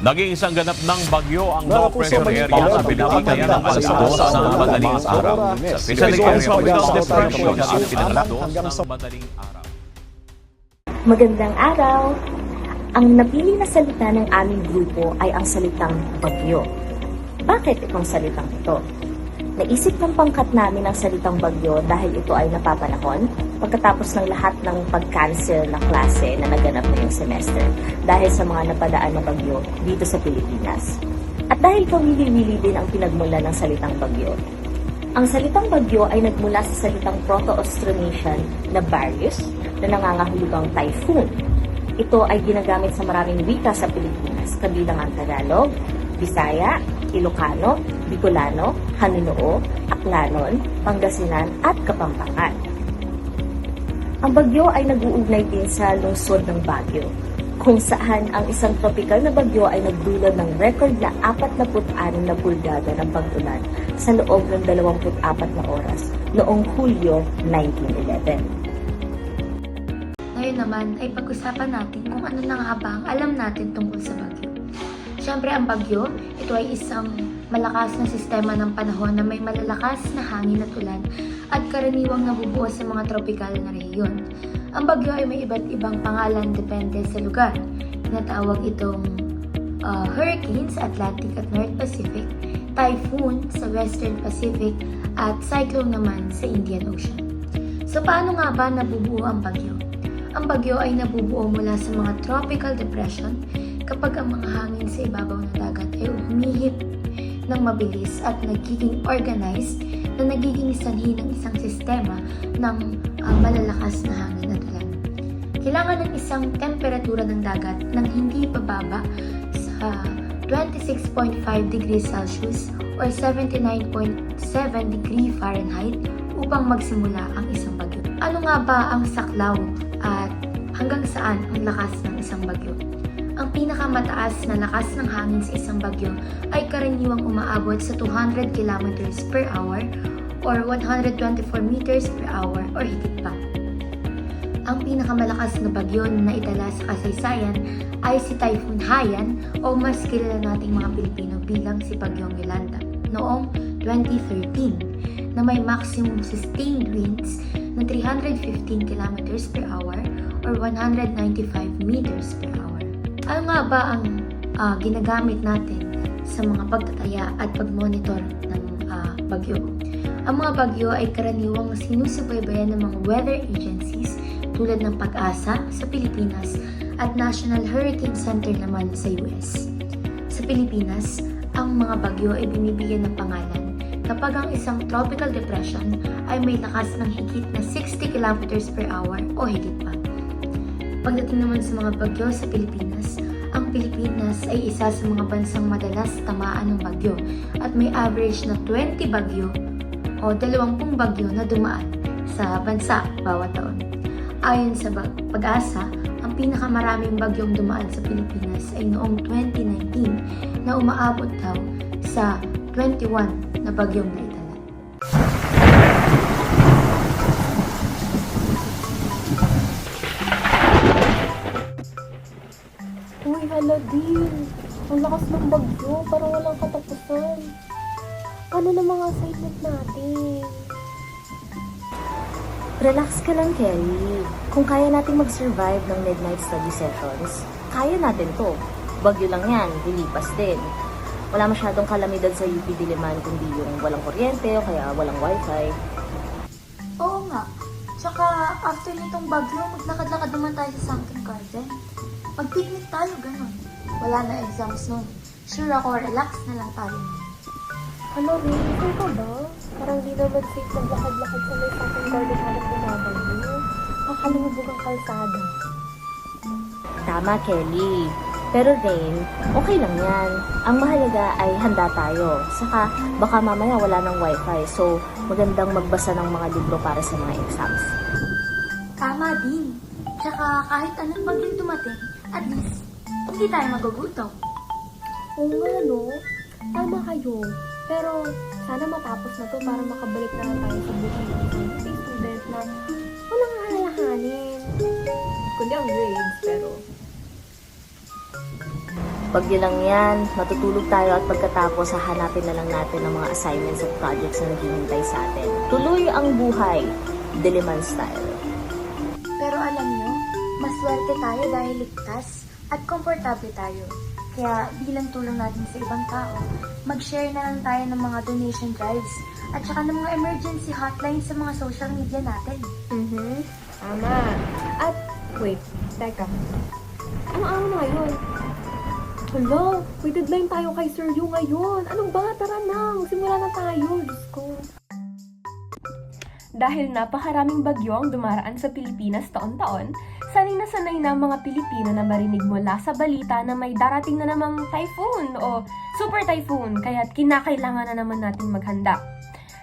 Naging isang ganap ng bagyo ang low pressure area sa pinakatayan ng alas sa- dos sa- ng sa- madaling araw. sa- depression at ng madaling araw. Magandang araw! Ang napili na salita ng aming grupo ay ang salitang bagyo. Bakit itong salitang ito? Naisip ng pangkat namin ang salitang bagyo dahil ito ay napapanahon pagkatapos ng lahat ng pag-cancel na klase na naganap ngayong semester dahil sa mga napadaan na bagyo dito sa Pilipinas. At dahil kawili-wili din ang pinagmula ng salitang bagyo, ang salitang bagyo ay nagmula sa salitang Proto-Austronesian na Barius na nangangahulugang typhoon. Ito ay ginagamit sa maraming wika sa Pilipinas, kabilang ang Tagalog, Bisaya, Ilocano, Bicolano, Hanunuo, Aklanon, Pangasinan at Kapampangan. Ang bagyo ay nag-uugnay din sa lungsod ng Baguio, kung saan ang isang tropical na bagyo ay nagdulot ng record na 46 na pulgada ng pag-ulan sa loob ng 24 na oras noong Hulyo 1911. Ngayon naman ay pag-usapan natin kung ano na nga ba ang alam natin tungkol sa bagyo. Siyempre ang bagyo, ito ay isang malakas na sistema ng panahon na may malalakas na hangin at ulan at karaniwang nabubuo sa mga tropikal na rehiyon. Ang bagyo ay may iba't ibang pangalan depende sa lugar. Tinatawag itong uh, hurricane sa Atlantic at North Pacific, typhoon sa Western Pacific, at cyclone naman sa Indian Ocean. So paano nga ba nabubuo ang bagyo? Ang bagyo ay nabubuo mula sa mga tropical depression kapag ang mga hangin sa ibabaw ng dagat ay humihip ng mabilis at nagiging organized na nagiging sanhi ng isang sistema ng ah, malalakas na hangin at ulan. Kailangan ng isang temperatura ng dagat ng hindi bababa sa 26.5 degrees Celsius or 79.7 degree Fahrenheit upang magsimula ang isang bagyo. Ano nga ba ang saklaw at hanggang saan ang lakas ng isang bagyo? Ang pinakamataas na lakas ng hangin sa isang bagyo ay karaniwang umaabot sa 200 km per hour or 124 meters per hour or higit pa. Ang pinakamalakas na bagyo na naitala sa kasaysayan ay si Typhoon Haiyan o mas kilala nating mga Pilipino bilang si Bagyong Yolanda noong 2013 na may maximum sustained winds na 315 km per hour or 195 meters per hour. Ano nga ba ang ah, ginagamit natin sa mga pagtataya at pagmonitor ng ah, bagyo? Ang mga bagyo ay karaniwang sinusubaybayan ng mga weather agencies tulad ng Pag-asa sa Pilipinas at National Hurricane Center naman sa US. Sa Pilipinas, ang mga bagyo ay binibigyan ng pangalan kapag ang isang tropical depression ay may lakas ng higit na 60 km per hour o higit pa. Pagdating naman sa mga bagyo sa Pilipinas, ang Pilipinas ay isa sa mga bansang madalas tamaan ng bagyo at may average na 20 bagyo o 20 bagyo na dumaan sa bansa bawat taon. Ayon sa pag-asa, ang pinakamaraming bagyong dumaan sa Pilipinas ay noong 2019 na umaabot daw sa 21 na bagyong naitala. Ano na mga assignment natin? Relax ka lang, Kelly. Kung kaya nating mag-survive ng midnight study sessions, kaya natin to. Bagyo lang yan, lilipas din. Wala masyadong kalamidad sa UP Diliman kundi yung walang kuryente o kaya walang wifi. Oo nga. Tsaka, after nitong bagyo, maglakad-lakad naman tayo sa Sunken Garden. Mag-picnic tayo, ganun. Wala na exams nun. Sure ako, relax na lang tayo. Ano, Rin? Sure ka ba? Parang di naman safe maglakad-lakad sa may second garden habang bumabagyo. Kakalubog ang kalsada. Tama, Kelly. Pero Rain, okay lang yan. Ang mahalaga ay handa tayo. Saka, baka mamaya wala ng wifi. So, magandang magbasa ng mga libro para sa mga exams. Tama din. Tsaka, kahit anong bagyong dumating, at least, hindi tayo magugutom. Oo nga, no? Tama kayo. Pero, sana matapos na to para makabalik na tayo sa buhay ng student na walang alalahanin. Kundi ang grades, pero Bagyo lang yan, matutulog tayo at pagkatapos hahanapin na lang natin ang mga assignments at projects na naghihintay sa atin. Tuloy ang buhay, Diliman style. Pero alam nyo, maswerte tayo dahil ligtas at komportable tayo. Kaya bilang tulong natin sa ibang tao, mag-share na lang tayo ng mga donation drives at saka ng mga emergency hotlines sa mga social media natin. Mhm. Tama. At, wait, teka. Ano araw na ngayon? Hello, may deadline tayo kay Sir Yu ngayon. Ano ba? Tara na, magsimula na tayo. Diyos ko. Dahil napakaraming bagyo ang dumaraan sa Pilipinas taon-taon, sanay na sanay na ang mga Pilipino na marinig mula sa balita na may darating na namang typhoon o super typhoon, kaya't kinakailangan na naman natin maghanda.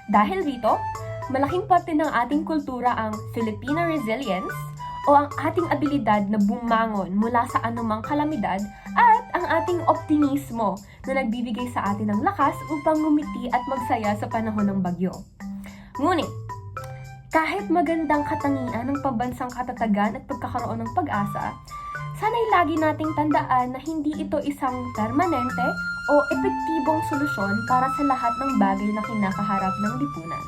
Dahil rito, malaking parte ng ating kultura ang Filipino resilience o ang ating abilidad na bumangon mula sa anumang kalamidad at ang ating optimismo na nagbibigay sa atin ng lakas upang ngumiti at magsaya sa panahon ng bagyo. Ngunit, kahit magandang katangian ng pambansang katatagan at pagkakaroon ng pag-asa, sana'y lagi nating tandaan na hindi ito isang permanente o epektibong solusyon para sa lahat ng bagay na kinakaharap ng lipunan.